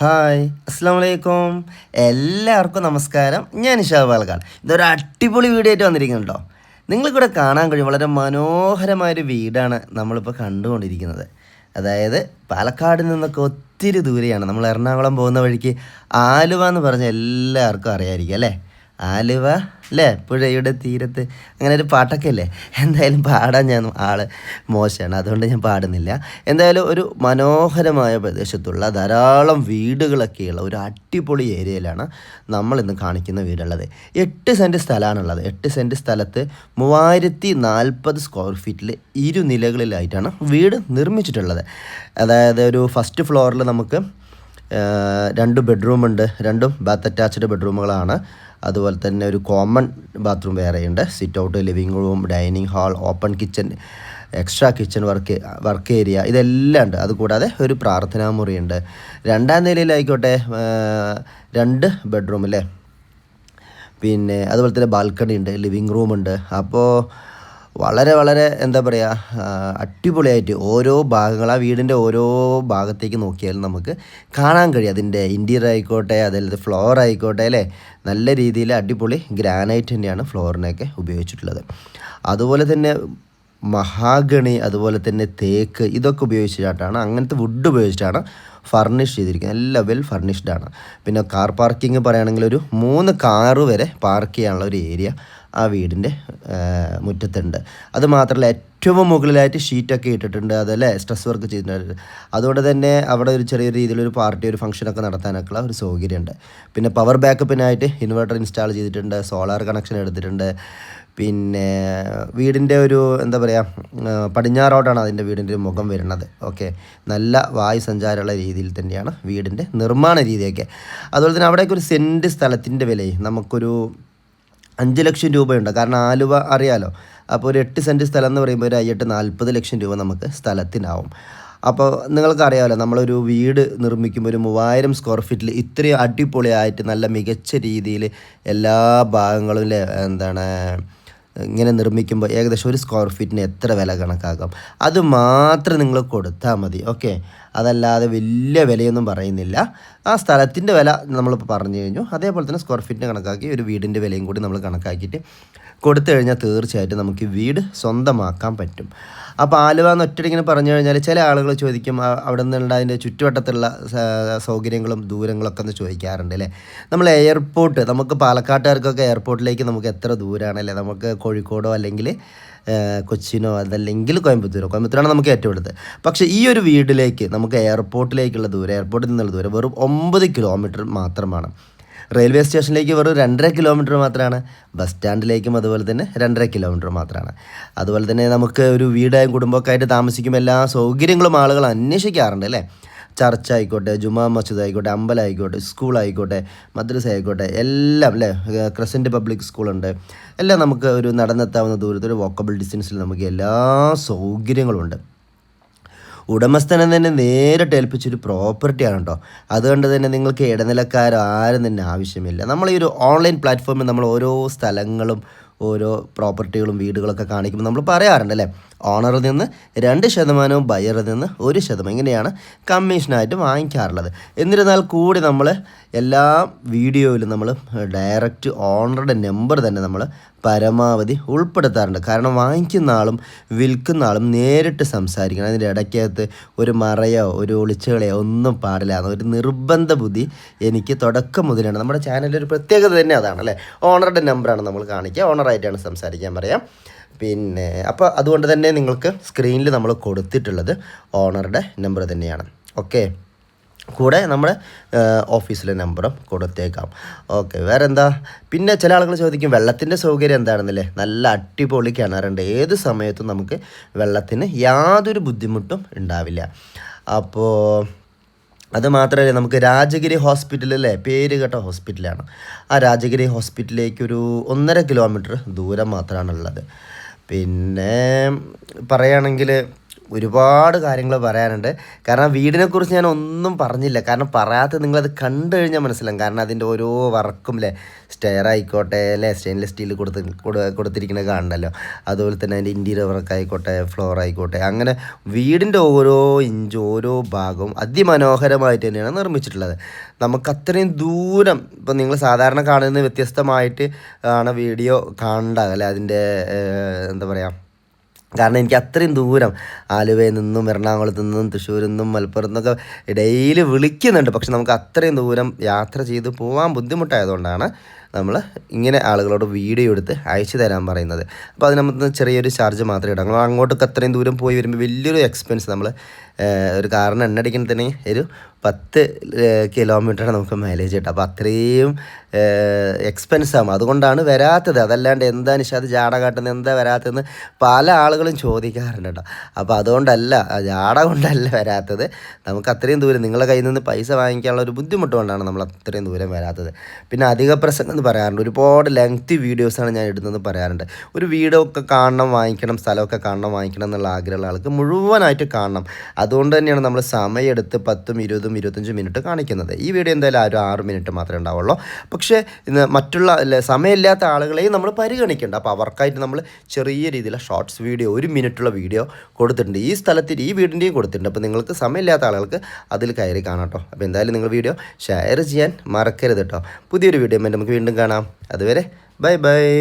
Hi അസ്സാം വലൈക്കും എല്ലാവർക്കും നമസ്കാരം. ഞാൻ ഇഷാ പാലക്കാട് ഇതൊരു അടിപൊളി വീഡിയോ ആയിട്ട് വന്നിരിക്കുന്നുണ്ടോ? നിങ്ങൾക്കിവിടെ കാണാൻ കഴിയും. വളരെ മനോഹരമായൊരു വീടാണ് നമ്മളിപ്പോൾ കണ്ടുകൊണ്ടിരിക്കുന്നത്. അതായത് പാലക്കാട് നിന്നൊക്കെ ഒത്തിരി ദൂരെയാണ്. നമ്മൾ എറണാകുളം പോകുന്ന വഴിക്ക് ആലുവ എന്ന് പറഞ്ഞാൽ എല്ലാവർക്കും അറിയാമായിരിക്കും അല്ലേ? ആലുവ അല്ലേ പുഴയുടെ തീരത്ത്. അങ്ങനെ ഒരു പാട്ടൊക്കെ അല്ലേ എന്തായാലും പാടാൻ ഞാൻ ആൾ മോശമാണ്. അതുകൊണ്ട് ഞാൻ പാടുന്നില്ല. എന്തായാലും ഒരു മനോഹരമായ പ്രദേശത്തുള്ള ധാരാളം വീടുകളൊക്കെയുള്ള ഒരു അടിപൊളി ഏരിയയിലാണ് നമ്മൾ ഇന്ന് കാണിക്കുന്ന വീടുള്ളത്. എട്ട് സെന്റ് സ്ഥലമാണുള്ളത്. എട്ട് സെന്റ് സ്ഥലത്ത് മൂവായിരത്തി നാൽപ്പത് സ്ക്വയർ ഫീറ്റിൽ ഇരുനിലകളിലായിട്ടാണ് വീട് നിർമ്മിച്ചിട്ടുള്ളത്. അതായത് ഒരു ഫസ്റ്റ് ഫ്ലോറിൽ നമുക്ക് രണ്ട് ബെഡ്റൂമുണ്ട്. രണ്ടും ബാത്ത് അറ്റാച്ച്ഡ് ബെഡ്റൂമുകളാണ്. അതുപോലെ തന്നെ ഒരു കോമൺ ബാത്റൂം വേറെയുണ്ട്. Sit out living room dining hall open kitchen extra kitchen work work area ഇതെല്ലാം ഉണ്ട്. അതുകൂടാതെ ഒരു പ്രാർത്ഥനാ മുറിയുണ്ട്. രണ്ടാം നിലയിലായിക്കോട്ടെ രണ്ട് ബെഡ്റൂം അല്ലേ പിന്നെ അതുപോലെ തന്നെ ബാൽക്കണി ഉണ്ട് ലിവിങ് ഉണ്ട്. അപ്പോൾ വളരെ വളരെ എന്താ പറയുക അടിപൊളിയായിട്ട് ഓരോ ഭാഗങ്ങൾ ആ വീടിന്റെ ഓരോ ഭാഗത്തേക്ക് നോക്കിയാലും നമുക്ക് കാണാൻ കഴിയും. അതിന്റെ ഇന്റീരിയർ ആയിക്കോട്ടെ അതല്ലാതെ ഫ്ലോർ ആയിക്കോട്ടെ അല്ലേ? നല്ല രീതിയിൽ അടിപൊളി ഗ്രാനൈറ്റ് തന്നെയാണ് ഫ്ലോറിനൊക്കെ ഉപയോഗിച്ചിട്ടുള്ളത്. അതുപോലെ തന്നെ മഹാഗണി അതുപോലെ തന്നെ തേക്ക് ഇതൊക്കെ ഉപയോഗിച്ചിട്ടാണ് അങ്ങനത്തെ വുഡ് ഉപയോഗിച്ചിട്ടാണ് ഫർണിഷ് ചെയ്തിരിക്കുന്നത്. എല്ലാം വെൽ ഫർണിഷ്ഡ് ആണ്. പിന്നെ കാർ പാർക്കിംഗ് പറയുകയാണെങ്കിൽ ഒരു മൂന്ന് കാറ് വരെ പാർക്ക് ചെയ്യാനുള്ള ഒരു ഏരിയ ആ വീടിന്റെ മുറ്റത്തുണ്ട്. അത് മാത്രമല്ല ഏറ്റവും മുകളിലായിട്ട് ഷീറ്റൊക്കെ ഇട്ടിട്ടുണ്ട്. അതല്ലേ? സ്ട്രെസ് വർക്ക് ചെയ്തിട്ടുണ്ട് അതുകൊണ്ട് തന്നെ അവിടെ ഒരു ചെറിയ രീതിയിലൊരു പാർട്ടി ഒരു ഫംഗ്ഷനൊക്കെ നടത്താനൊക്കെയുള്ള ഒരു സൗകര്യമുണ്ട്. പിന്നെ പവർ ബാക്കപ്പിനായിട്ട് ഇൻവെർട്ടർ ഇൻസ്റ്റാൾ ചെയ്തിട്ടുണ്ട്. സോളാർ കണക്ഷൻ എടുത്തിട്ടുണ്ട്. പിന്നെ വീടിന്റെ ഒരു എന്താ പറയുക പടിഞ്ഞാറോട്ടാണ് അതിന്റെ വീടിന്റെ ഒരു മുഖം വരുന്നത്. ഓക്കെ. നല്ല വായു സഞ്ചാരമുള്ള രീതിയിൽ തന്നെയാണ് വീടിന്റെ നിർമ്മാണ രീതിയൊക്കെ. അതുപോലെ തന്നെ അവിടേക്ക് ഒരു സെന്റ് സ്ഥലത്തിന്റെ വിലയും നമുക്കൊരു അഞ്ച് ലക്ഷം രൂപയുണ്ട്. കാരണം ആലുവ അറിയാലോ? അപ്പോൾ ഒരു എട്ട് സെന്റ് സ്ഥലം എന്ന് പറയുമ്പോൾ ഒരു അയ്യെട്ട് നാൽപ്പത് ലക്ഷം രൂപ നമുക്ക് സ്ഥലത്തിനാവും. അപ്പോൾ നിങ്ങൾക്കറിയാമല്ലോ നമ്മളൊരു വീട് നിർമ്മിക്കുമ്പോൾ ഒരു മൂവായിരം സ്ക്വയർ ഫീറ്റിൽ ഇത്രയും അടിപൊളിയായിട്ട് നല്ല മികച്ച രീതിയിൽ എല്ലാ ഭാഗങ്ങളും എന്താണ് ഇങ്ങനെ നിർമ്മിക്കുമ്പോൾ ഏകദേശം ഒരു സ്ക്വയർ ഫീറ്റിന് എത്ര വില കണക്കാക്കാം? അത് മാത്രം നിങ്ങൾ കൊടുത്താൽ മതി ഓക്കെ അതല്ലാതെ വലിയ വിലയൊന്നും പറയുന്നില്ല. ആ സ്ഥലത്തിന്റെ വില നമ്മളിപ്പോൾ പറഞ്ഞു കഴിഞ്ഞു. അതേപോലെ തന്നെ സ്ക്വയർ ഫീറ്റിന് കണക്കാക്കി ഒരു വീടിന്റെ വിലയും കൂടി നമ്മൾ കണക്കാക്കിയിട്ട് കൊടുത്തു കഴിഞ്ഞാൽ തീർച്ചയായിട്ടും നമുക്ക് വീട് സ്വന്തമാക്കാൻ പറ്റും. അപ്പോൾ ആലുവ എന്ന് ഒറ്റടിങ്ങനെ പറഞ്ഞു കഴിഞ്ഞാൽ ചില ആളുകൾ ചോദിക്കും അവിടെ നിന്നുള്ള അതിന്റെ ചുറ്റുവട്ടത്തുള്ള സൗകര്യങ്ങളും ദൂരങ്ങളൊക്കെ ഒന്ന് ചോദിക്കാറുണ്ട് അല്ലേ? നമ്മൾ എയർപോർട്ട് നമുക്ക് പാലക്കാട്ടുകാർക്കൊക്കെ എയർപോർട്ടിലേക്ക് നമുക്ക് എത്ര ദൂരമാണല്ലേ നമുക്ക് കോഴിക്കോടോ അല്ലെങ്കിൽ കൊച്ചിനോ അതല്ലെങ്കിൽ കോയമ്പത്തൂരോ? കോയമ്പത്തൂരാണ് നമുക്ക് ഏറ്റവും അടുത്ത്. പക്ഷേ ഈ ഒരു വീട്ടിലേക്ക് നമുക്ക് എയർപോർട്ടിലേക്കുള്ള ദൂരം എയർപോർട്ടിൽ നിന്നുള്ള ദൂരം വെറും ഒമ്പത് കിലോമീറ്റർ മാത്രമാണ്. റെയിൽവേ സ്റ്റേഷനിലേക്ക് വെറും രണ്ടര കിലോമീറ്റർ മാത്രമാണ്. ബസ് സ്റ്റാൻഡിലേക്കും അതുപോലെ തന്നെ രണ്ടര കിലോമീറ്റർ മാത്രമാണ്. അതുപോലെ തന്നെ നമുക്ക് ഒരു വീടായും കുടുംബമൊക്കെ ആയിട്ട് താമസിക്കുമ്പോൾ എല്ലാ സൗകര്യങ്ങളും ആളുകൾ അന്വേഷിക്കാറുണ്ട് അല്ലേ? ചർച്ച ആയിക്കോട്ടെ ജുമാ മസ്ജിദ് ആയിക്കോട്ടെ അമ്പലം ആയിക്കോട്ടെ സ്കൂൾ ആയിക്കോട്ടെ മദ്രസ ആയിക്കോട്ടെ എല്ലാം അല്ലേ? ക്രസന്റ് പബ്ലിക് സ്കൂളുണ്ട്. എല്ലാം നമുക്ക് ഒരു നടന്നെത്താവുന്ന ദൂരത്തിൽ വോക്കബിൾ ഡിസ്റ്റൻസിൽ നമുക്ക് എല്ലാ സൗകര്യങ്ങളും ഉണ്ട് ഉടമസ്ഥനെ തന്നെ നേരിട്ട് ഏൽപ്പിച്ചൊരു പ്രോപ്പർട്ടിയാണ് കേട്ടോ അതുകൊണ്ട് തന്നെ നിങ്ങൾക്ക് ഇടനിലക്കാരോ ആരും തന്നെ ആവശ്യമില്ല. നമ്മൾ ഈ ഒരു ഓൺലൈൻ പ്ലാറ്റ്ഫോമിൽ നമ്മൾ ഓരോ സ്ഥലങ്ങളും ഓരോ പ്രോപ്പർട്ടികളും വീടുകളൊക്കെ കാണിക്കുമ്പോൾ നമ്മൾ പറയാറുണ്ട് അല്ലേ? ഓണറിൽ നിന്ന് രണ്ട് ശതമാനവും ബയറിൽ നിന്ന് ഒരു ശതമാനം. ഇങ്ങനെയാണ് കമ്മീഷനായിട്ട് വാങ്ങിക്കാറുള്ളത്. എന്നിരുന്നാൽ കൂടി നമ്മൾ എല്ലാ വീഡിയോയിലും നമ്മൾ ഡയറക്റ്റ് ഓണറുടെ നമ്പർ തന്നെ നമ്മൾ പരമാവധി ഉൾപ്പെടുത്താറുണ്ട്. കാരണം വാങ്ങിക്കുന്ന ആളും വിൽക്കുന്ന ആളും നേരിട്ട് സംസാരിക്കണം. അതിന്റെ ഇടയ്ക്കകത്ത് ഒരു മറയോ ഒരു ഒളിച്ചുകളയോ ഒന്നും പാടില്ല. ഒരു നിർബന്ധ ബുദ്ധി എനിക്ക് തുടക്കം മുതലാണ്. നമ്മുടെ ചാനലിന്റെ ഒരു പ്രത്യേകത തന്നെ അതാണ് അല്ലേ? ഓണറുടെ നമ്പറാണ് നമ്മൾ കാണിക്കുക. ഓണറായിട്ടാണ് സംസാരിക്കാൻ പറയാം. പിന്നെ അപ്പോൾ അതുകൊണ്ട് തന്നെ നിങ്ങൾക്ക് സ്ക്രീനിൽ നമ്മൾ കൊടുത്തിട്ടുള്ളത് ഓണറുടെ നമ്പർ തന്നെയാണ്. ഓക്കെ? കൂടെ നമ്മുടെ ഓഫീസിലെ നമ്പറും കൊടുത്തേക്കാം ഓക്കെ വേറെ എന്താ പിന്നെ ചില ആളുകൾ ചോദിക്കും വെള്ളത്തിന്റെ സൗകര്യം എന്താണെന്നല്ലേ? നല്ല അടിപൊളി കിണറുണ്ട്. ഏത് സമയത്തും നമുക്ക് വെള്ളത്തിന് യാതൊരു ബുദ്ധിമുട്ടും ഉണ്ടാവില്ല. അപ്പോൾ അത് മാത്രമല്ല നമുക്ക് രാജഗിരി ഹോസ്പിറ്റൽ അല്ലേ? പേര് കേട്ട ഹോസ്പിറ്റലാണ്. ആ രാജഗിരി ഹോസ്പിറ്റലിലേക്ക് ഒരു ഒന്നര കിലോമീറ്റർ ദൂരം മാത്രമാണുള്ളത്. പിന്നെ പറയുകയാണെങ്കിൽ ഒരുപാട് കാര്യങ്ങൾ പറയാനുണ്ട്. കാരണം വീടിനെക്കുറിച്ച് ഞാൻ ഒന്നും പറഞ്ഞില്ല. കാരണം പറയാത്ത നിങ്ങളത് കണ്ടു കഴിഞ്ഞാൽ മനസ്സിലാവും. കാരണം അതിന്റെ ഓരോ വർക്കും അല്ലേ സ്റ്റെയർ ആയിക്കോട്ടെ അല്ലേ സ്റ്റെയിൻലെസ് സ്റ്റീൽ കൊടുത്ത് കൊടു- കൊടുത്തിരിക്കുന്നത് കാണണ്ടല്ലോ അതുപോലെ തന്നെ അതിന്റെ ഇന്റീരിയർ വർക്ക് ആയിക്കോട്ടെ ഫ്ലോർ ആയിക്കോട്ടെ. അങ്ങനെ വീടിന്റെ ഓരോ ഇഞ്ച് ഓരോ ഭാഗവും അതിമനോഹരമായിട്ട് തന്നെയാണ് നിർമ്മിച്ചിട്ടുള്ളത്. നമുക്ക് അത്രയും ദൂരം ഇപ്പം നിങ്ങൾ സാധാരണ കാണുന്ന വ്യത്യസ്തമായിട്ട് ആണ് വീഡിയോ കാണേണ്ടത് അല്ലേ? അതിന്റെ എന്താ പറയുക കാരണം എനിക്ക് അത്രയും ദൂരം ആലുവയിൽ നിന്നും എറണാകുളത്ത് നിന്നും തൃശ്ശൂരിൽ നിന്നും മലപ്പുറത്തു നിന്നൊക്കെ ഡെയിലി വിളിക്കുന്നുണ്ട്. പക്ഷെ നമുക്ക് അത്രയും ദൂരം യാത്ര ചെയ്ത് പോകാൻ ബുദ്ധിമുട്ടായതുകൊണ്ടാണ് നമ്മൾ ഇങ്ങനെ ആളുകളോട് വീഡിയോ എടുത്ത് അയച്ചു തരാൻ പറയുന്നത്. അപ്പോൾ അതിന് നമുക്ക് ചെറിയൊരു ചാർജ് മാത്രമേ ഇടാം അങ്ങോട്ടൊക്കെ അത്രയും ദൂരം പോയി വരുമ്പോൾ വലിയൊരു എക്സ്പെൻസ് നമ്മൾ ഒരു കാറിന് എണ്ണ അടിക്കുന്ന തന്നെ ഒരു പത്ത് കിലോമീറ്ററാണ് നമുക്ക് മൈലേജ് കിട്ടുക അപ്പോൾ അത്രയും എക്സ്പെൻസ് ആകും അതുകൊണ്ടാണ് വരാത്തത്. അതല്ലാണ്ട് എന്താ നിഷാദ്? ജാട കാട്ടുന്നത് എന്താ വരാത്തതെന്ന് പല ആളുകളും ചോദിക്കാറുണ്ട് കേട്ടോ. അപ്പോൾ അതുകൊണ്ടല്ല ജാട കൊണ്ടല്ല വരാത്തത്. നമുക്ക് അത്രയും ദൂരം നിങ്ങളുടെ കയ്യിൽ നിന്ന് പൈസ വാങ്ങിക്കാനുള്ള ഒരു ബുദ്ധിമുട്ട് കൊണ്ടാണ് നമ്മൾ അത്രയും ദൂരം വരാത്തത്. പിന്നെ അധിക പ്രസംഗം എന്ന് പറയാറുണ്ട്. ഒരുപാട് ലെങ്തി വീഡിയോസാണ് ഞാൻ ഇടുന്നത് പറയാറുണ്ട്. ഒരു വീഡിയോ ഒക്കെ കാണണം വാങ്ങിക്കണം സ്ഥലമൊക്കെ കാണണം വാങ്ങിക്കണം എന്നുള്ള ആഗ്രഹമുള്ള ആൾക്ക് മുഴുവനായിട്ട് കാണണം. അതുകൊണ്ട് തന്നെയാണ് നമ്മൾ സമയമെടുത്ത് പത്തും ഇരുപതും ഇരുപത്തഞ്ചും മിനിറ്റ് കാണിക്കുന്നത്. ഈ വീഡിയോ എന്തായാലും ആ ഒരു ആറ് മിനിറ്റ് മാത്രമേ ഉണ്ടാവുള്ളൂ. പക്ഷേ മറ്റുള്ള സമയമില്ലാത്ത ആളുകളെയും നമ്മൾ പരിഗണിക്കേണ്ട. അപ്പോൾ അവർക്കായിട്ട് നമ്മൾ ചെറിയ രീതിയിലുള്ള ഷോർട്സ് വീഡിയോ ഒരു മിനിറ്റുള്ള വീഡിയോ കൊടുത്തിട്ടുണ്ട്. ഈ സ്ഥലത്തിൽ ഈ വീടിന്റെയും കൊടുത്തിട്ടുണ്ട്. അപ്പോൾ നിങ്ങൾക്ക് സമയമില്ലാത്ത ആളുകൾക്ക് അതിൽ കയറി കാണാം കേട്ടോ അപ്പോൾ എന്തായാലും നിങ്ങൾ വീഡിയോ ഷെയർ ചെയ്യാൻ മറക്കരുത് കേട്ടോ പുതിയൊരു വീഡിയോ നമുക്ക് വീണ്ടും കാണാം. അതുവരെ ബൈ ബൈ.